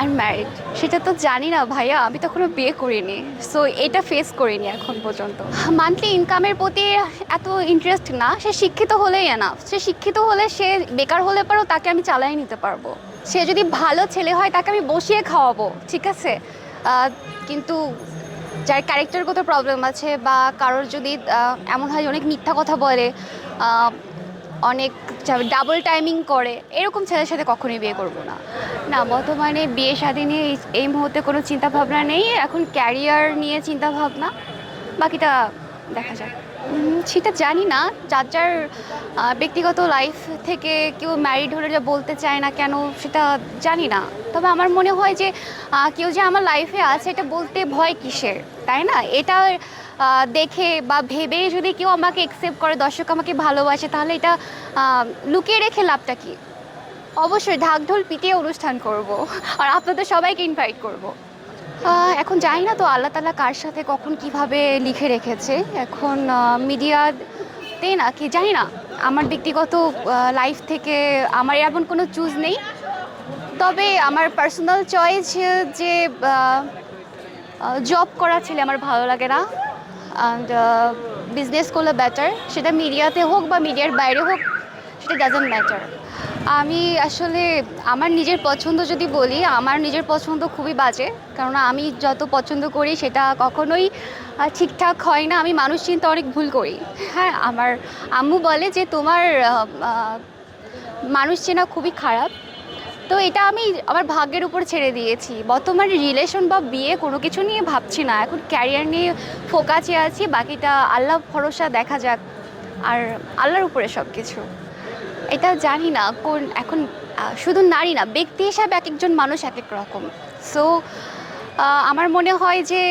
Unmarried সেটা তো জানি না ভাইয়া, আমি তো এখনও বিয়ে করিনি। সো এটা ফেস করিনি এখন পর্যন্ত। মান্থলি ইনকামের প্রতি এত ইন্টারেস্ট না, সে শিক্ষিত হলেই না সে শিক্ষিত হলে সে বেকার হলে পারো, তাকে আমি চালাই নিতে পারব। সে যদি ভালো ছেলে হয়, তাকে আমি বসিয়ে খাওয়াবো, ঠিক আছে? কিন্তু যার ক্যারেক্টারগত প্রবলেম আছে বা কারোর যদি এমন হয় অনেক মিথ্যা কথা বলে অনেক ডাবল টাইমিং করে। এরকম ছেলের সাথে কখনোই বিয়ে করব না। না, বর্তমানে বিয়ে শাদী নিয়ে এই- মুহূর্তে কোনো চিন্তাভাবনা নেই। এখন ক্যারিয়ার নিয়ে চিন্তা ভাবনা বাকিটা দেখা যাক। সেটা জানি না। যার যার ব্যক্তিগত লাইফ থেকে কেউ ম্যারিড হলে যা বলতে চায় না কেন, সেটা জানি না। তবে আমার মনে হয় যে কেউ যে আমার লাইফে আছে, এটা বলতে ভয় কিসের? তাই না? এটা দেখে বা ভেবে যদি কেউ আমাকে একসেপ্ট করে, দর্শক আমাকে ভালোবাসে, তাহলে এটা লুকিয়ে রেখে লাভটা কি? অবশ্যই ঢাক ঢোল পিটিয়ে অনুষ্ঠান করব। আর আপনাদের সবাইকে ইনভাইট করব। এখন জানি না তো আল্লাহ তালা কার সাথে কখন কীভাবে লিখে রেখেছে। এখন মিডিয়াতে না কি জানি না, আমার ব্যক্তিগত লাইফ থেকে আমার এমন কোনো চুজ নেই। তবে আমার পার্সোনাল চয়েস যে জব করা ছেলে আমার ভালো লাগে না। অ্যান্ড বিজনেস করলে বেটার সেটা মিডিয়াতে হোক বা মিডিয়ার বাইরে হোক, সেটা ডাজন্ট ম্যাটার আমি আসলে, আমার নিজের পছন্দ যদি বলি, আমার নিজের পছন্দ খুবই বাজে। কারণ আমি যত পছন্দ করি, সেটা কখনোই ঠিকঠাক হয় না। আমি মানুষ চিন্তা অনেক ভুল করি। হ্যাঁ আমার আম্মু বলে যে তোমার মানুষ চেনা খুবই খারাপ। তো এটা আমি আমার ভাগ্যের উপর ছেড়ে দিয়েছি। বর্তমানে রিলেশন বা বিয়ে কোনো কিছু নিয়ে ভাবছি না। এখন ক্যারিয়ার নিয়ে ফোকাসে আছি, বাকিটা আল্লাহ ভরসা দেখা যাক। আর আল্লাহর উপরে সব কিছু এটা জানি না কোন, এখন শুধু নারী না, ব্যক্তি হিসাবে এক একজন মানুষ এক এক রকম সো আমার মনে হয় যে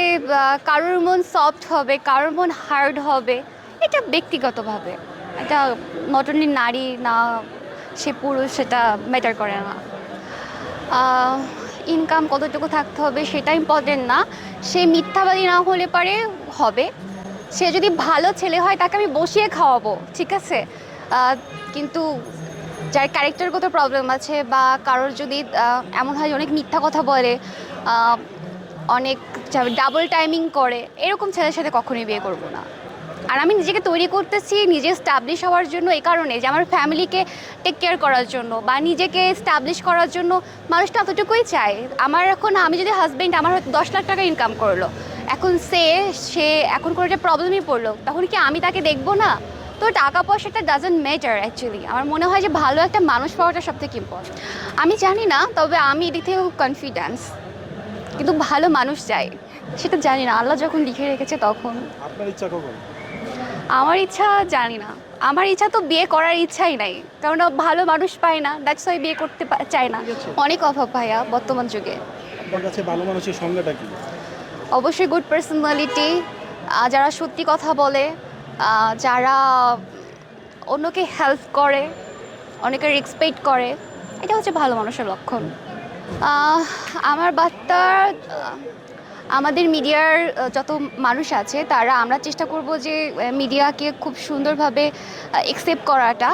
কারোর মন সফট হবে, কারোর মন হার্ড হবে, এটা ব্যক্তিগতভাবে। এটা নট অনলি নারী না, সে পুরুষ, সেটা ম্যাটার করে না। ইনকাম কতটুকু থাকতে হবে সেটা ইম্পর্টেন্ট না। সে মিথ্যাবাদী না হলে পারে, হবে। সে যদি ভালো ছেলে হয়, তাকে আমি বসিয়ে খাওয়াবো, ঠিক আছে? কিন্তু যার ক্যারেক্টারগত প্রবলেম আছে বা কারোর যদি এমন হয় অনেক মিথ্যা কথা বলে অনেক ডাবল টাইমিং করে, এরকম ছেলের সাথে কখনোই বিয়ে করব না। আর আমি নিজেকে তৈরি করতেছি, নিজে স্টাবলিশ হওয়ার জন্য এই কারণে যে আমার ফ্যামিলিকে টেক কেয়ার করার জন্য বা নিজেকে স্টাবলিশ করার জন্য মানুষটা এতটুকুই চায়। আমার এখন, আমি যদি হাজবেন্ড আমার হয়তো দশ লাখ টাকা ইনকাম করল। এখন সে সে এখন কোনো একটা প্রবলেমই পড়ল, তখন কি আমি তাকে দেখব না? তো টাকা পয়সাটা ডাজেন্ট ম্যাটার অ্যাকচুয়ালি আমার মনে হয় যে ভালো একটা মানুষ পাওয়াটা সব থেকে ইম্পর্টেন্ট আমি জানি না, তবে আমি এদিক থেকে খুব কনফিডেন্স কিন্তু ভালো মানুষ চাই, সেটা জানি না। আল্লাহ যখন লিখে রেখেছে তখন। আপনার ইচ্ছা কখন? আমার ইচ্ছা জানি না। আমার ইচ্ছা তো বিয়ে করার ইচ্ছাই নাই। কারণ ভালো মানুষ পায় না দ্যাটস ওয়াই বিয়ে করতে চায় না। অনেক অভাব ভাইয়া বর্তমান যুগে। আপনার কাছে ভালো মানুষের সংজ্ঞাটা কি? অবশ্যই গুড পার্সোনালিটি যারা সত্যি কথা বলে যারা অন্যকে হেল্প করে অনেকে রেসপেক্ট করে এটা হচ্ছে ভালো মানুষের লক্ষণ। আমার বার্তা আমাদের মিডিয়ার যত মানুষ আছে, তারা আমরা চেষ্টা করব যে মিডিয়াকে খুব সুন্দরভাবে একসেপ্ট করাটা।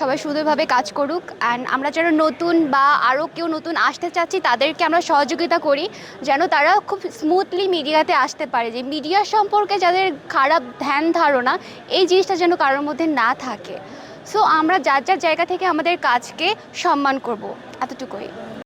সবাই সুন্দরভাবে কাজ করুক। অ্যান্ড আমরা যারা নতুন বা আরও কেউ নতুন আসতে চাচ্ছি, তাদেরকে আমরা সহযোগিতা করি, যেন তারা খুব স্মুথলি মিডিয়াতে আসতে পারে। যে মিডিয়া সম্পর্কে যাদের খারাপ ধ্যান ধারণা, এই জিনিসটা যেন কারোর মধ্যে না থাকে। সো আমরা যার যার জায়গা থেকে আমাদের কাজকে সম্মান করব। এতটুকুই।